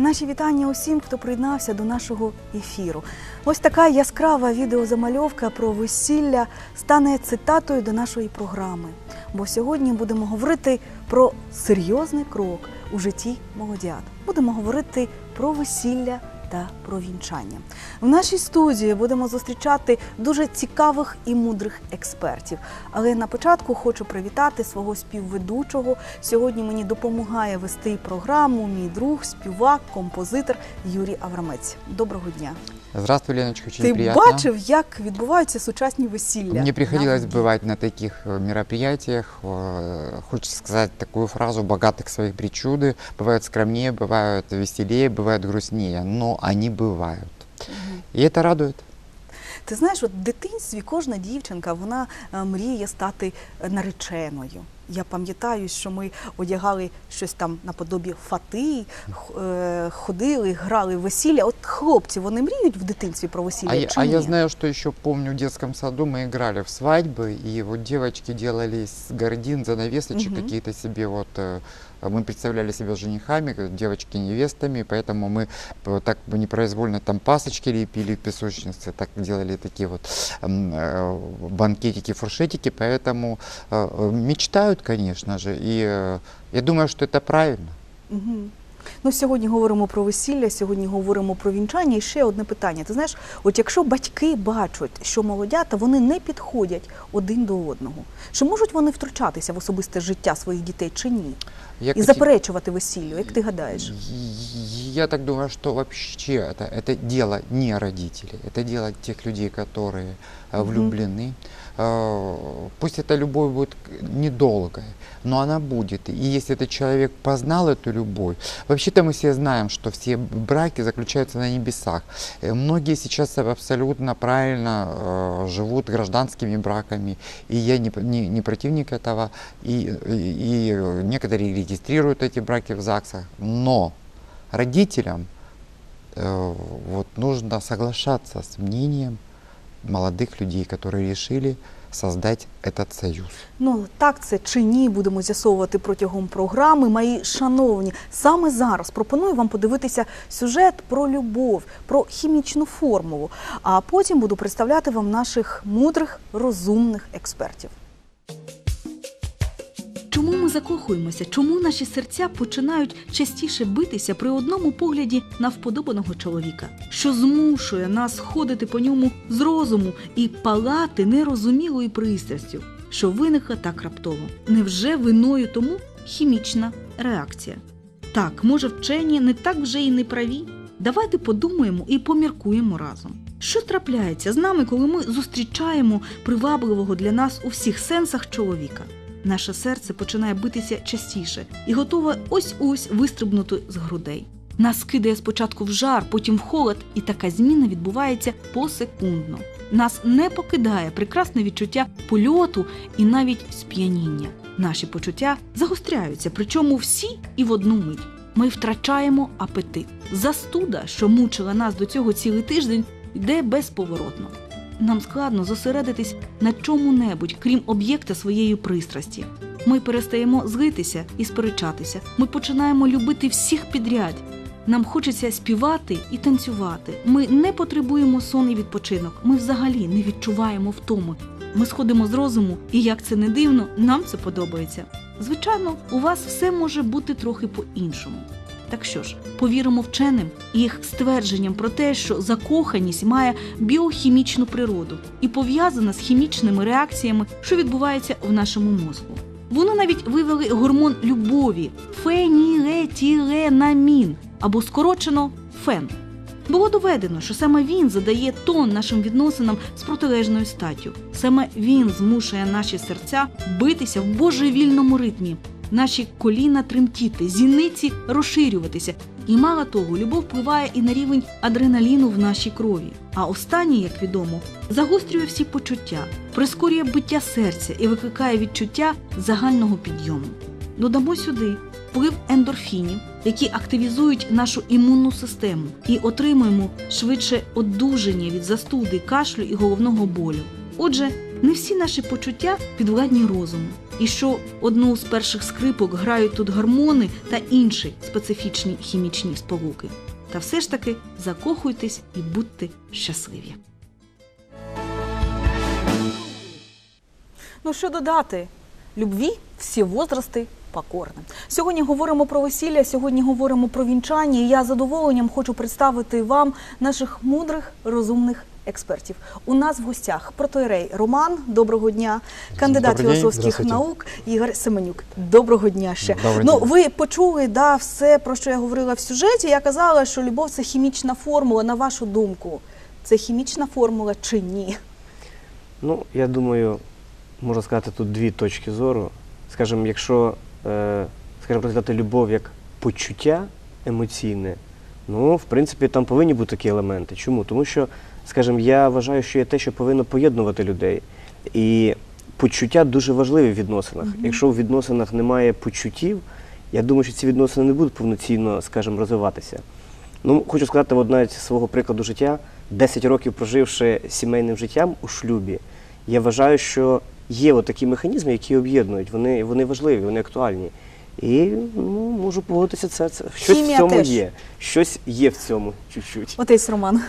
Наші вітання усім, хто приєднався до нашого ефіру. Ось така яскрава відеозамальовка про весілля стане цитатою до нашої програми. Бо сьогодні будемо говорити про серйозний крок у житті молодят. Будемо говорити про весілля та про вінчання. В нашій студії будемо зустрічати дуже цікавих і мудрих експертів. Але на початку хочу привітати свого співведучого. Сьогодні мені допомагає вести програму мій друг, співак, композитор Юрій Аврамець. Доброго дня. Здравствуй, Леночка, очень Ти приятно. бачив, як відбуваються сучасні весілля? Мне приходилось На воді? бывать на таких э, мероприятиях. Э, Хочется сказать такую фразу «богатых своих причуды». Бывают скромнее, бывают веселее, бывают грустнее, но они бывают. Мгм. И это радует. Ти знаєш, от в дитинстві кожна дівчинка вона е, мріє стати е, нареченою. Я пам'ятаю, що ми одягали щось там наподобі фати, х- е, ходили, грали в весілля. От хлопці вони мріють в дитинстві про весілля А, я, чи а ні? я знаю, что еще помню в детском саду мы играли в свадьбы, и вот девочки делали из гордин, занавесочек Мгм. какие-то себе вот э, мы представляли себя женихами, как девочки невестами, поэтому мы э, так бы непроизвольно там пасочки лепили в песочнице, так делали такие вот м, э, банкетики, фуршетики, поэтому э, э, мечтают, конечно же, и э, я думаю, что это правильно. Угу. Ну, сьогодні говоримо про весілля, сьогодні говоримо про вінчання. І ще одне питання. Ти знаєш, от якщо батьки бачать, що молодята вони не підходять один до одного, чи можуть вони втручатися в особисте життя своїх дітей чи ні? Я, І Каті- заперечувати весіллю, як ти гадаєш? Я так думаю, что вообще это, это дело не родителей, это дело тех людей, которые э, Мгм. влюблены. Э, Пусть эта любовь будет недолгая, но она будет. И если этот человек познал эту любовь, вообще-то мы все знаем, что все браки заключаются на небесах. Э, Многие сейчас абсолютно правильно э, живут гражданскими браками, и я не, не, не противник этого, и, и- и некоторые регистрируют эти браки в ЗАГСах, но родителям вот нужно соглашаться с мнением молодых людей, которые решили создать этот союз. Ну так це чи ні, будемо з'ясовувати протягом програми. Мої шановні, саме зараз пропоную вам подивитися сюжет про любов, про хімічну формулу. А потім буду представляти вам наших мудрих, розумних експертів. Ми закохуємося? Чому наші серця починають частіше битися при одному погляді на вподобаного чоловіка, що змушує нас ходити по ньому з розуму і палати нерозумілою пристрастю, що виникла так раптово? Невже виною тому хімічна реакція? Так, може, вчені не так вже і не праві? Давайте подумаємо і поміркуємо разом. Що трапляється з нами, коли ми зустрічаємо привабливого для нас у всіх сенсах чоловіка? Наше серце починає битися частіше і готове ось-ось вистрибнути з грудей. Нас кидає спочатку в жар, потім в холод, і така зміна відбувається посекундно. Нас не покидає прекрасне відчуття польоту і навіть сп'яніння. Наші почуття загостряються, причому всі і в одну мить. Ми втрачаємо апетит. Застуда, що мучила нас до цього цілий тиждень, йде безповоротно. Нам складно зосередитись на чому-небудь, крім об'єкта своєї пристрасті. Ми перестаємо злитися і сперечатися. Ми починаємо любити всіх підряд. Нам хочеться співати і танцювати. Ми не потребуємо сон і відпочинок. Ми взагалі не відчуваємо втоми. Ми сходимо з розуму, і як це не дивно, нам це подобається. Звичайно, у вас все може бути трохи по-іншому. Так що ж, повіримо вченим їх ствердженням про те, що закоханість має біохімічну природу і пов'язана з хімічними реакціями, що відбуваються в нашому мозку. Вони навіть вивели гормон любові фенілетіленамін або скорочено фен. Було доведено, що саме він задає тон нашим відносинам з протилежною статтю. Саме він змушує наші серця битися в божевільному ритмі, наші коліна тремтіти, зіниці розширюватися. І мало того, любов впливає і на рівень адреналіну в нашій крові. А останній, як відомо, загострює всі почуття, прискорює биття серця і викликає відчуття загального підйому. Додамо сюди вплив ендорфінів, які активізують нашу імунну систему, і отримуємо швидше одужання від застуди, кашлю і головного болю. Отже, не всі наші почуття підвладні розуму, і що одну з перших скрипок грають тут гормони та інші специфічні хімічні сполуки. Та все ж таки закохуйтесь і будьте щасливі. Ну що додати? Любві всі возрасти покорні. Сьогодні говоримо про весілля, сьогодні говоримо про вінчання. І я задоволенням хочу представити вам наших мудрих, розумних експертів. У нас в гостях протоірей Роман. Доброго дня, кандидат Добрий філософських наук Ігор Семенюк. Доброго дня ще. Добрий ну ви почули да, все, про що я говорила в сюжеті. Я казала, що любов це хімічна формула. На вашу думку, це хімічна формула чи ні? Ну, я думаю, можна сказати тут дві точки зору. Скажімо, якщо е, скажімо, розглядати любов як почуття емоційне, ну, в принципі, там повинні бути такі елементи. Чому? Тому що, скажімо, я вважаю, що є те, що повинно поєднувати людей. І почуття дуже важливі в відносинах. Якщо в відносинах немає почуттів, я думаю, що ці відносини не будуть повноцінно, скажімо, розвиватися. Ну, хочу сказати, от навіть свого прикладу життя, 10 років проживши сімейним життям у шлюбі, я вважаю, що є от такі механізми, які об'єднують. Вони, вони важливі, вони актуальні. І ну, можу погодитися, це, це щось Хімія в цьому теж. є. Щось є в цьому чуть-чуть. Отець Роман.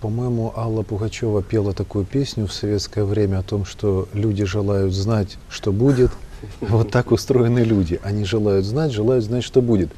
По-моему, Алла Пугачева пела такую песню в советское время о том, что люди желают знать, что будет. Вот так устроены люди. Они желают знать, желают знать, что будет.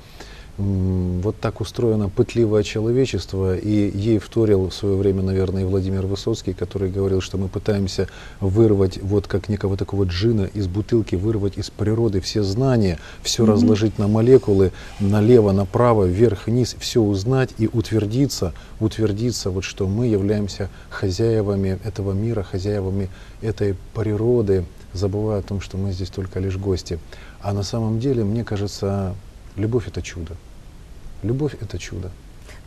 Вот так устроено пытливое человечество, и ей вторил в свое время, наверное, и Владимир Высоцкий, который говорил, что мы пытаемся вырвать, вот как некого такого джина из бутылки, вырвать из природы все знания, все разложить на молекулы, налево, направо, вверх, вниз, все узнать и утвердиться, утвердиться, вот что мы являемся хозяевами этого мира, хозяевами этой природы, забывая о том, что мы здесь только лишь гости. А на самом деле, мне кажется, любовь это чудо. Любовь это чудо.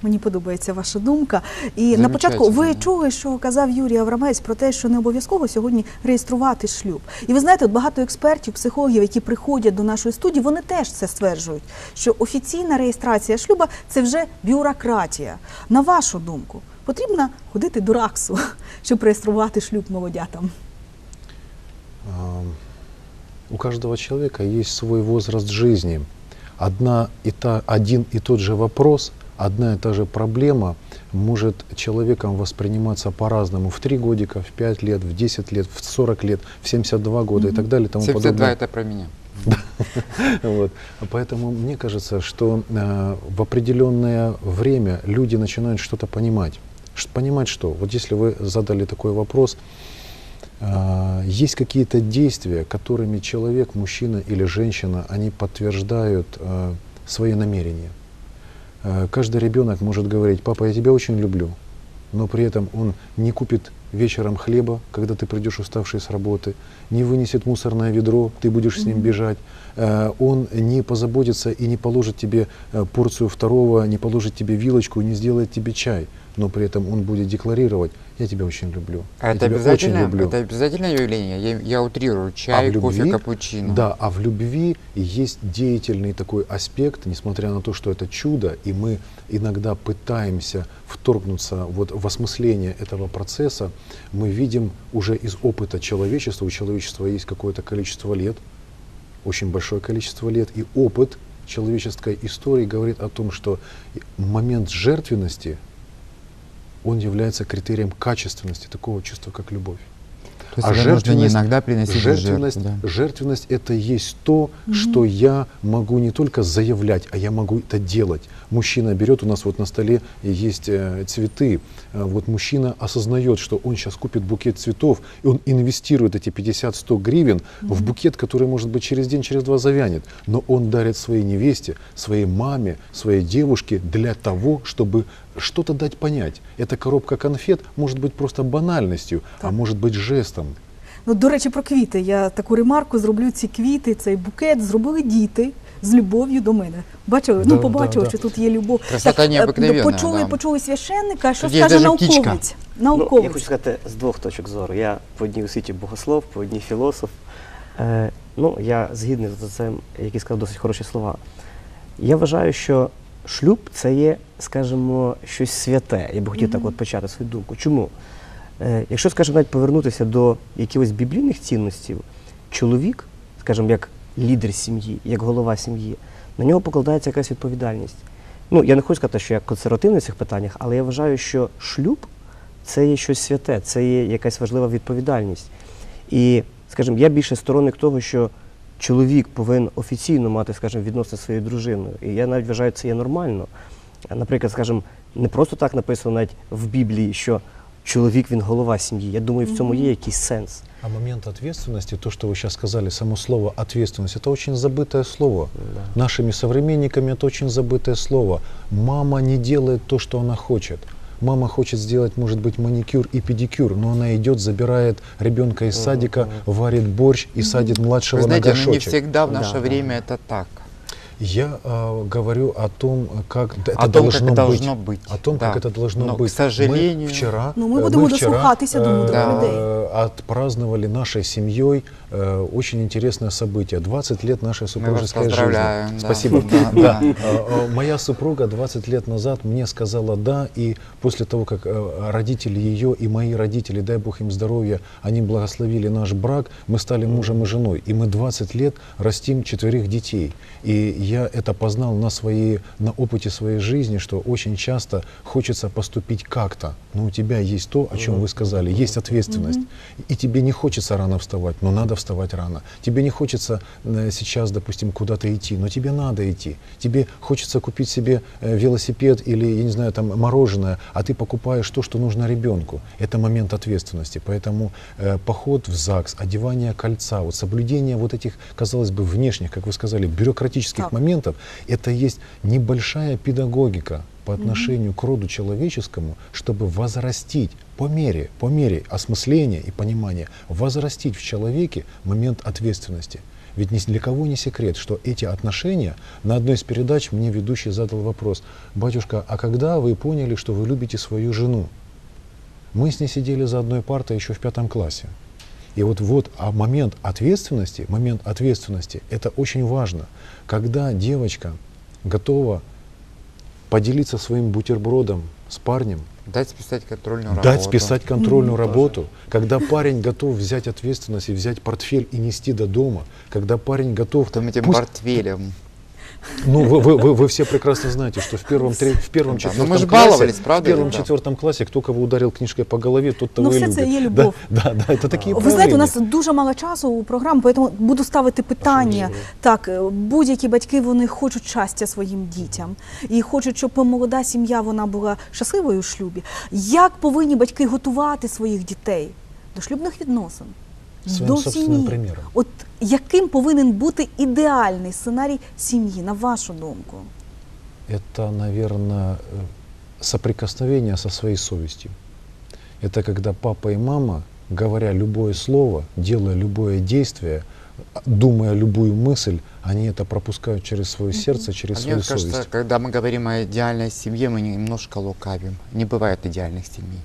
Мені подобається ваша думка. І на початку ви чули, що казав Юрій Аврамець про те, що не обов'язково сьогодні реєструвати шлюб. І ви знаєте, от багато експертів, психологів, які приходять до нашої студії, вони теж це стверджують, що офіційна реєстрація шлюба це вже бюрократія. На вашу думку, потрібно ходити до РАКСу, щоб реєструвати шлюб молодятам. У каждого человека есть свой возраст жизни. Одна и та, один и тот же вопрос, одна и та же проблема может человеком восприниматься по-разному в 3 годика, в 5 лет, в 10 лет, в 40 лет, в 72 года и так далее и тому 72 подобное. это про меня. Вот. Поэтому мне кажется, что э, в определенное время люди начинают что-то понимать. Понимать что? Вот если вы задали такой вопрос, есть какие-то действия, которыми человек, мужчина или женщина, они подтверждают э, свои намерения. Э, каждый ребенок может говорить, папа, я тебя очень люблю, но при этом он не купит вечером хлеба, когда ты придешь уставший с работы, не вынесет мусорное ведро, ты будешь с ним бежать, он не позаботится и не положит тебе э, порцию второго, не положит тебе вилочку, не сделает тебе чай, но при этом он будет декларировать, я тебя очень люблю, А я это тебя очень обязательно, люблю. это обязательное явление? Я, я утрирую. Чай, А в кофе, любви- капучино. Да, а в любви есть деятельный такой аспект, несмотря на то, что это чудо, и мы иногда пытаемся вторгнуться вот в осмысление этого процесса, мы видим уже из опыта человечества, у человечества есть какое-то количество лет, очень большое количество лет, и опыт человеческой истории говорит о том, что момент жертвенности, он является критерием качественности такого чувства, как любовь. То есть а жертвенность, иногда приносить жертвенность, жертву, да. жертвенность это есть то, что я могу не только заявлять, а я могу это делать. Мужчина берет, у нас вот на столе есть э, цветы. Э, Вот мужчина осознает, что он сейчас купит букет цветов, и он инвестирует эти 50-100 гривен в букет, который, может быть, через день, через два завянет. Но он дарит своей невесте, своей маме, своей девушке для того, чтобы что-то дать понять. Эта коробка конфет может быть просто банальностью, а Так. может быть жестом. Ну, до речі, про квіти. Я таку ремарку зроблю. Ці квіти, цей букет зробили діти з любов'ю до мене. Бачили? Да, ну, побачили, да, що тут є любов. Красота е, необикновенна, почули, да. почули священника, що Тут є скаже даже птичка. науковець. Ну, я Науковець. хочу сказати з двох точок зору. Я по одній у світі богослов, по одній філософ. Е, ну, я згідний з цим, який сказав досить хороші слова. Я вважаю, що шлюб це є, скажімо, щось святе. Я би хотів так от почати свою думку. Чому? Е, якщо, скажімо, навіть повернутися до якихось біблійних цінностей, чоловік, скажімо, як лідер сім'ї, як голова сім'ї, на нього покладається якась відповідальність. Ну, я не хочу сказати, що я консервативний в цих питаннях, але я вважаю, що шлюб це є щось святе, це є якась важлива відповідальність. І, скажімо, я більше сторонник того, що чоловік повинен офіційно мати, скажімо, відносини зі своєю дружиною. І я навіть вважаю, це є нормально. А, Наприклад, скажімо, не просто так написано навіть в Біблії, що чоловік він голова сім'ї. Я думаю, в цьому є якийсь сенс. А момент ответственности, то, что вы сейчас сказали, само слово ответственность, это очень забытое слово. Нашими современниками это очень забытое слово. Мама не делает то, что она хочет. Мама хочет сделать, может быть, маникюр и педикюр, но она идет, забирает ребенка из садика, варит борщ и садит Вы младшего на знаете, ну не горшочек. всегда в Да, наше да. время это так. Я а, говорю о том, как д- это О том, должно, как быть. должно быть. О том, Да. как это должно Но, быть. к сожалению- мы вчера, Ну, мы э, будем вчера, дослухатися до мудрых э, людей. э, отпраздновали нашей семьей э, очень интересное событие. 20 лет нашей Мы вас супружеской жизни. поздравляем. да. Спасибо. Да, Да. да. Э, э, Моя супруга 20 лет назад мне сказала «да», и после того, как э, родители ее и мои родители, дай Бог им здоровья, они благословили наш брак, мы стали мужем и женой. И мы 20 лет растим четверых детей. И я это познал на, своей, на опыте своей жизни, что очень часто хочется поступить как-то. Но у тебя есть то, о чем вы сказали, есть ответственность. И тебе не хочется рано вставать, но надо вставать рано. Тебе не хочется э, сейчас, допустим, куда-то идти, но тебе надо идти. Тебе хочется купить себе э, велосипед или, я не знаю, там мороженое, а ты покупаешь то, что нужно ребенку. Это момент ответственности. Поэтому э, поход в ЗАГС, одевание кольца, вот соблюдение вот этих, казалось бы, внешних, как вы сказали, бюрократических Так. моментов, это есть небольшая педагогика по отношению к роду человеческому, чтобы возрастить по мере, по мере осмысления и понимания, возрастить в человеке момент ответственности. Ведь ни для кого не секрет, что эти отношения, на одной из передач мне ведущий задал вопрос, батюшка, а когда вы поняли, что вы любите свою жену? Мы с ней сидели за одной партой еще в пятом классе. И вот, вот а момент ответственности, момент ответственности, это очень важно. Когда девочка готова поделиться своим бутербродом с парнем, Дать списать контрольную дать работу. списать контрольную работу, когда парень готов взять ответственность и взять портфель и нести до дома, когда парень готов... Потом этим пусть- портфелем. Ну, вы, вы, вы, вы все прекрасно знаете, что в первом, тре- в первом Да, четвертом ну мы же классе, баловались, правда в первом ведь, да? четвертом классе, кто кого ударил книжкой по голове, тот того Ну, и все любит. це є Да, любов. Да, да, это такие Ви знаєте, у нас проявления. дуже мало часу у програмі, тому буду ставити питання. Так, е, будь-які батьки вони хочуть щастя своїм дітям і хочуть, щоб молода сім'я вона була щасливою у шлюбі. Як повинні батьки готувати своїх дітей до шлюбних відносин? Своїм до собственним сім'ї? приміром. От яким повинен бути ідеальний сценарій сім'ї, на вашу думку? Это, наверное, соприкосновение со своей совестью. Это когда папа и мама, говоря любое слово, делая любое действие, думая любую мысль, они это пропускают через свое сердце, через А свою Мне кажется, совесть. когда мы говорим о идеальной семье, мы немножко лукавим. Не бывает идеальных семей.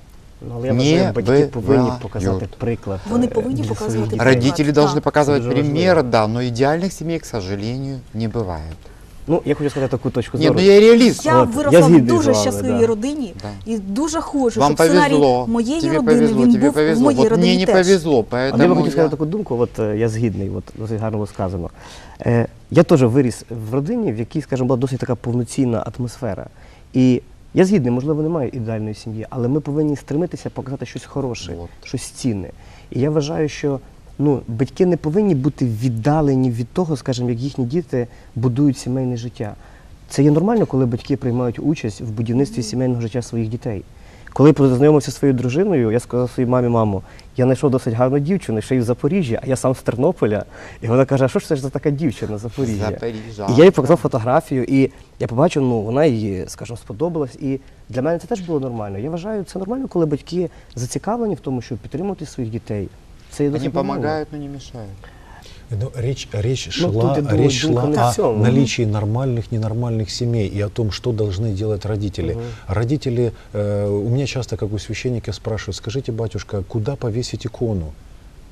Ну, але я Ні, вважаю, батьки ви повинні вра- показати Юр. приклад. Вони е, повинні для показувати своїх приклад. дітей. Родители так. должны показывать Дуже важливо. пример, да, но идеальных семей, к сожалению, не бывает. Ну, я хочу сказати таку точку Нет, зору. ну я реалист. Я От, виросла я в згідний дуже з вами, щасливій да. родині Да. і дуже хочу, Вам щоб сценарій повезло. моєї тебе родини повезло, він тебе був в повезло. моїй вот родині мне не теж. повезло, Але я поэтому би хотів я- сказати таку думку, от е, я згідний, от досить гарно було сказано. Е, я теж виріс в родині, в якій, скажімо, була досить така повноцінна атмосфера. І я згідний, можливо, немає ідеальної сім'ї, але ми повинні стремитися показати щось хороше, Вот. щось цінне. І я вважаю, що ну, батьки не повинні бути віддалені від того, скажімо, як їхні діти будують сімейне життя. Це є нормально, коли батьки приймають участь в будівництві сімейного життя своїх дітей. Коли познайомився зі своєю дружиною, я сказав своїй мамі, мамо, я знайшов досить гарну дівчину, ще й в Запоріжжі, а я сам з Тернополя. І вона каже, а що ж це ж за така дівчина з Запоріжжя? Запоріжжя. І я їй показав фотографію, і я побачив, ну вона їй, скажімо, сподобалась. І для мене це теж було нормально. Я вважаю, це нормально, коли батьки зацікавлені в тому, щоб підтримувати своїх дітей. Це є досить нормально. не мешают. Ну, речь, речь Ну, шла, речь шла о цьому. наличии нормальных, ненормальных семей и о том, что должны делать родители. Мгм. Родители, э, у меня часто, как у священника, спрашивают, скажите, батюшка, куда повесить икону?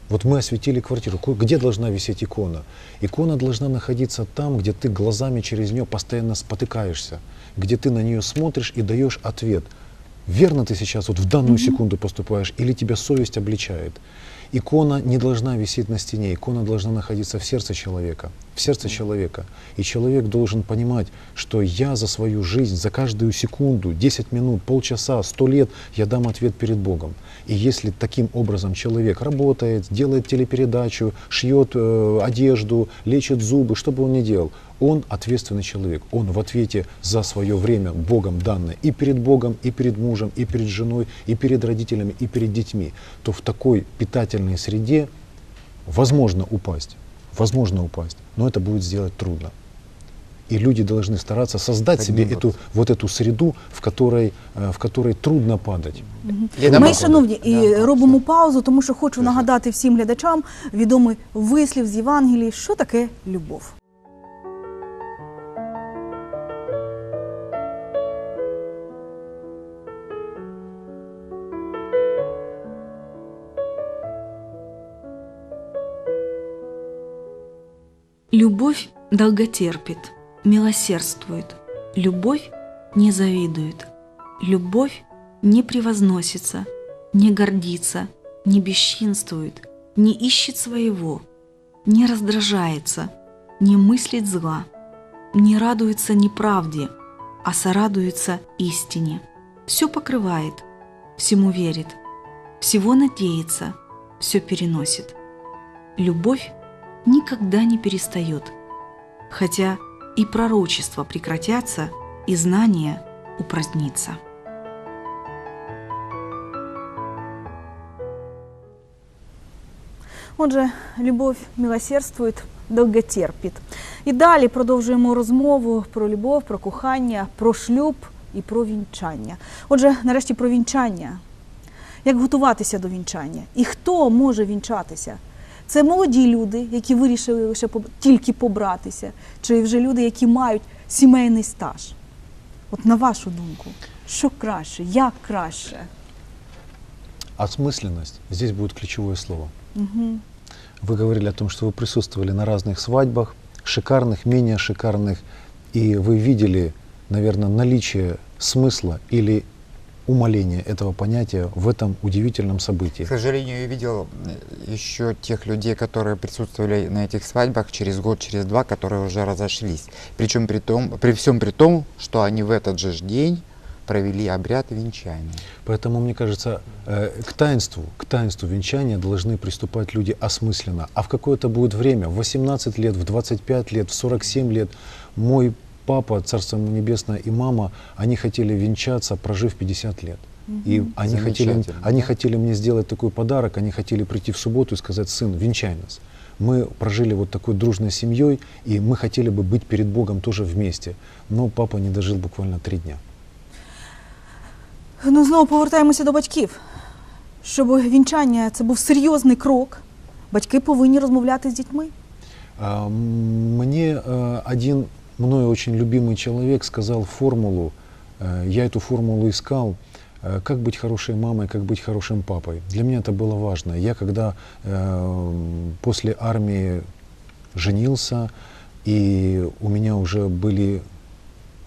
Вот мы осветили квартиру, где должна висеть икона? Икона должна находиться там, где ты глазами через нее постоянно спотыкаешься, где ты на нее смотришь и даешь ответ. Верно ты сейчас вот в данную секунду поступаешь или тебя совесть обличает? Икона не должна висеть на стене, икона должна находиться в сердце человека, в сердце человека. И человек должен понимать, что я за свою жизнь, за каждую секунду, 10 минут, полчаса, 100 лет, я дам ответ перед Богом. И если таким образом человек работает, делает телепередачу, шьет э, одежду, лечит зубы, что бы он ни делал, он ответственный человек. Он в ответе за свое время Богом данное и перед Богом, и перед мужем, и перед женой, и перед родителями, и перед детьми. То в такой питательной среде возможно упасть. Возможно упасть. Но это будет сделать трудно. И люди должны стараться создать себе Подниматься. эту, вот эту среду, в которой, э, в которой трудно падать. Лена Ми, Павловна. шановні, і Да, робимо паузу, тому що хочу Дуже. нагадати всім глядачам відомий вислів з Євангелії, що таке любов. Любовь долготерпит, милосердствует. Любовь не завидует. Любовь не превозносится, не гордится, не бесчинствует, не ищет своего, не раздражается, не мыслит зла, не радуется неправде, а сорадуется истине. Все покрывает, всему верит, всего надеется, все переносит. Любовь никогда не перестает, хотя и пророчества прекратятся, и знание упразднится. Отже, любов милосердствує, довготерпить. І далі продовжуємо розмову про любов, про кохання, про шлюб і про вінчання. Отже, нарешті про вінчання. Як готуватися до вінчання? І хто може вінчатися? Це молоді люди, які вирішили лише поб- тільки побратися, чи вже люди, які мають сімейний стаж. От на вашу думку, що краще, як краще? Осмысленность. Здесь будет ключевое слово. Угу. Вы говорили о том, что вы присутствовали на разных свадьбах, шикарных, менее шикарных, и вы видели, наверное, наличие смысла или умаления этого понятия в этом удивительном К событии. сожалению, я видел э, еще тех людей, которые присутствовали на этих свадьбах через год, через два, которые уже разошлись. Причем при, том, при всем при том, что они в этот же день провели обряд венчания. Поэтому, мне кажется, э, к таинству, к таинству венчания должны приступать люди осмысленно. А в какое-то будет время, в 18 лет, в 25 лет, в 47 лет, мой папа, царство ему небесное, и мама, они хотели венчаться, прожив 50 лет. И они хотели, Замечательно, они да. хотели мне сделать такой подарок, они хотели прийти в субботу и сказать, сын, венчай нас. Мы прожили вот такой дружной семьей, и мы хотели бы быть перед Богом тоже вместе. Но папа не дожил буквально три дня. Ну, знову повертаємося до батьків. Щоб вінчання це був серйозний крок, батьки повинні розмовляти з дітьми. А, м, Мне э, один мною очень любимый человек сказал формулу, э, я эту формулу искал, э, как быть хорошей мамой, как быть хорошим папой. Для меня это было важно. Я когда э, после армии женился, и у меня уже были,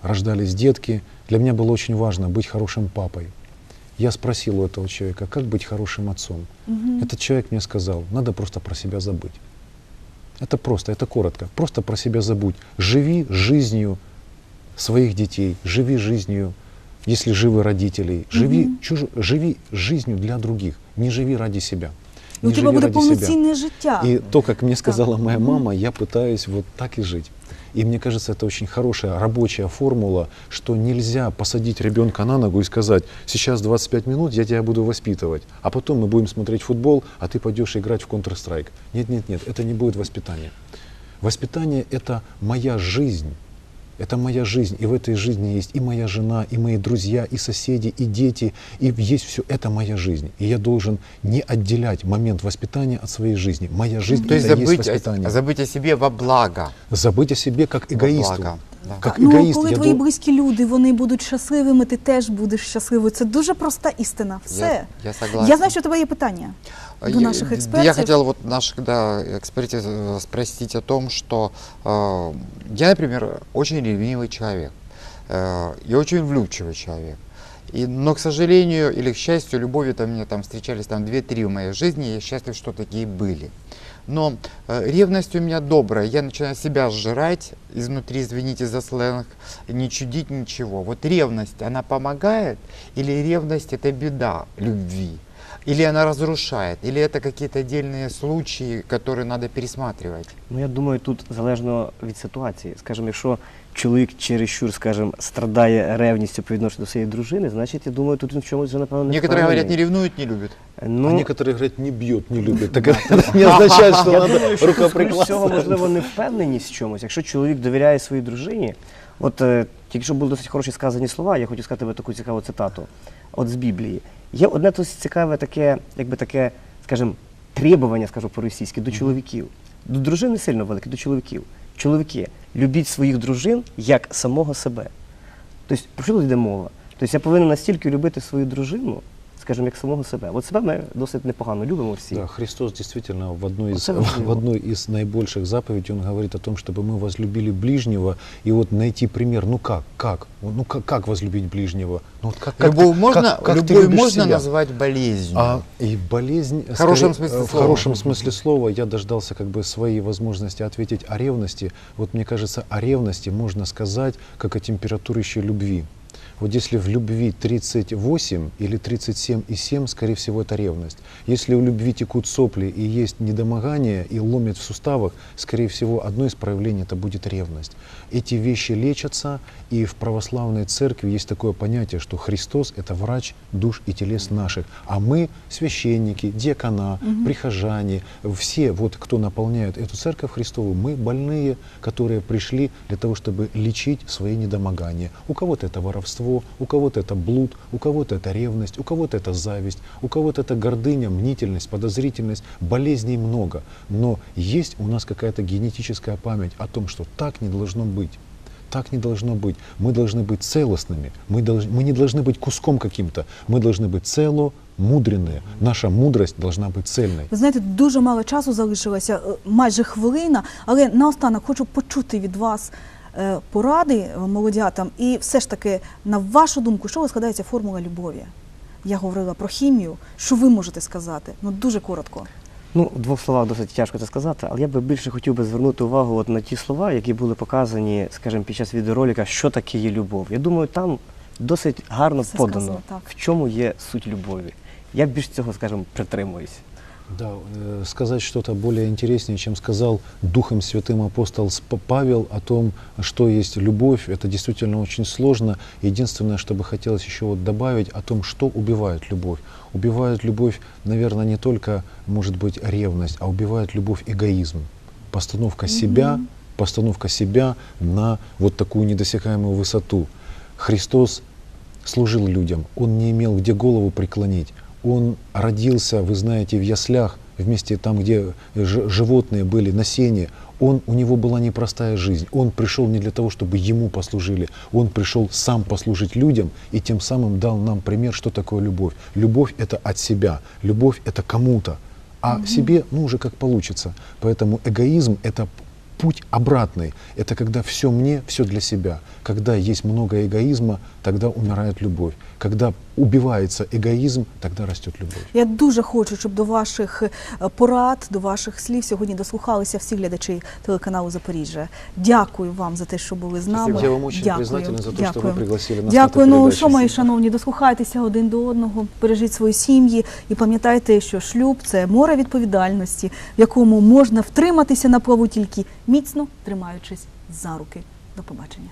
рождались детки, для меня было очень важно быть хорошим папой. Я спросил у этого человека, как быть хорошим отцом. Этот человек мне сказал, надо просто про себя забыть. Это просто, это коротко. Просто про себя забудь. Живи жизнью своих детей, живи жизнью, если живы родителей, живи, чуж- живи жизнью для других, не живи ради себя. І у тебе живи буде ради себя. повноцінне життя. И то, как мне сказала моя мама, я пытаюсь вот так и жить. И мне кажется, это очень хорошая рабочая формула, что нельзя посадить ребенка на ногу и сказать, сейчас 25 минут, я тебя буду воспитывать, а потом мы будем смотреть футбол, а ты пойдешь играть в Counter-Strike. Нет, нет, нет, это не будет воспитание. Воспитание – это моя жизнь. Это моя жизнь, и в этой жизни есть и моя жена, и мои друзья, и соседи, и дети, и есть все. Это моя жизнь. И я должен не отделять момент воспитания от своей жизни. Моя жизнь То есть это и есть забыть, о- воспитание. забыть о себе во благо. Забыть о себе как Во эгоисту. благо. Да. Как ну, эгоист. коли я твої дол- близькі люди вони будуть щасливими, ти теж будеш щасливою. Це дуже проста істина. Все. Я, я согласен. Я знаю, що у тебе є питання А до я- наших д- експертів. Я хотел вот наших да, экспертов э, спросить о том, что э, я, например, очень ревнивый человек э, и очень влюбчивый человек. И, но, к сожалению или к счастью, любови там мне там встречались там 2-3 в моей жизни, и я счастлив, что такие были. Но э, ревность у меня добрая, я начинаю себя сжирать изнутри, извините за сленг, не чудить ничего. Вот ревность, она помогает или ревность это беда любви? Или она разрушает, или это какие-то отдельные случаи, которые надо пересматривать. Ну я думаю, тут залежно від ситуації. Скажімо, якщо чоловік чересчур, скажімо, страдає ревністю по відношенню до своєї дружини, значить, я думаю, тут він в чомусь вже напевно не Некоторые говорят, не впевнений. ревнуют, не любят. Ну, а некоторые говорят, не бьет, не любит. Так это не означает, что Я надо думаю, що тут, скоріш всього, рукоприкладство. можливо, невпевненість в чомусь. Якщо чоловік довіряє своїй дружині, от е, тільки що були досить хороші сказані слова, я хочу сказати таку цікаву цитату от з Біблії. Є одне досить цікаве таке, якби таке, скажімо, требування, скажу по-російськи, до чоловіків. До дружин не сильно велике, до чоловіків. Чоловіки, любіть своїх дружин як самого себе. Тобто, про що тут йде мова? Тобто я повинен настільки любити свою дружину, скажімо, як самого себе. От себе ми досить непогано любимо всі. Да, Христос действительно в одной, из, в одной из наибольших заповедей он говорит о том, чтобы мы возлюбили ближнего и вот найти пример. Ну как, как, ну как, как возлюбить ближнего? Ну вот как, как Любовь можно, как- как ты любовь можно себя? назвать болезнью. А и болезнь, В хорошем скорее, смысле в слова. хорошем смысле слова, я дождался как бы своей возможности ответить о ревности. Вот мне кажется, о ревности можно сказать как о температурище любви. Вот если в любви 38 или 37,7, скорее всего, это ревность. Если у любви текут сопли и есть недомогание и ломит в суставах, скорее всего, одно из проявлений это будет ревность. Эти вещи лечатся, и в православной церкви есть такое понятие, что Христос – это врач душ и телес наших, а мы – священники, диакона, прихожане, все, вот кто наполняют эту церковь Христову, мы больные, которые пришли для того, чтобы лечить свои недомогания. У кого-то это воровство, у кого-то это блуд, у кого-то это ревность, у кого-то это зависть, у кого-то это гордыня, мнительность, подозрительность, болезней много. Но есть у нас какая-то генетическая память о том, что так не должно быть. Так не должно быть. Мы должны быть целостными. Мы, долж- мы не должны быть куском каким-то. Мы должны быть цело, мудренные. Наша мудрость должна быть цельной. Ви знаєте, дуже мало часу залишилося, е, майже хвилина, але наостанок хочу почути від вас е, поради е, молодятам. І все ж таки, на вашу думку, що складається формула любові? Я говорила про хімію. Що ви можете сказати? Ну дуже коротко. Ну, в двох словах досить тяжко це сказати, але я би більше хотів би звернути увагу от на ті слова, які були показані, скажімо, під час відеоролика, що таке є любов. Я думаю, там досить гарно Все подано, сказано, в чому є суть любові. Я більш цього, скажімо, притримуюсь. Да, э, сказать что-то более интереснее, чем сказал Духом Святым апостол Павел о том, что есть любовь, это действительно очень сложно. Единственное, что бы хотелось еще вот добавить о том, что убивает любовь. Убивает любовь, наверное, не только, может быть, ревность, а убивает любовь эгоизм. Постановка себя, постановка себя на вот такую недосягаемую высоту. Христос служил людям, он не имел где голову преклонить. Он родился, вы знаете, в яслях, вместе там, где животные были, на сене. Он, у него была непростая жизнь. Он пришел не для того, чтобы ему послужили. Он пришел сам послужить людям и тем самым дал нам пример, что такое любовь. Любовь это от себя, любовь это кому-то, а себе, ну, уже как получится. Поэтому эгоизм это путь обратный. Это когда все мне, все для себя. Когда есть много эгоизма, тогда умирает любовь. Когда убивается эгоизм, тогда растет любовь. Я дуже хочу, щоб до ваших е, порад, до ваших слів сьогодні дослухалися всі глядачі телеканалу Запоріжжя. Дякую вам за те, що були з нами. Я вам очень Дякую. признателен за то, что вы Дякую. пригласили нас Дякую. на эту Ну передачу. що, мої шановні, дослухайтеся один до одного, бережіть свої сім'ї і пам'ятайте, що шлюб це море відповідальності, в якому можна втриматися на плаву тільки міцно тримаючись за руки. До побачення.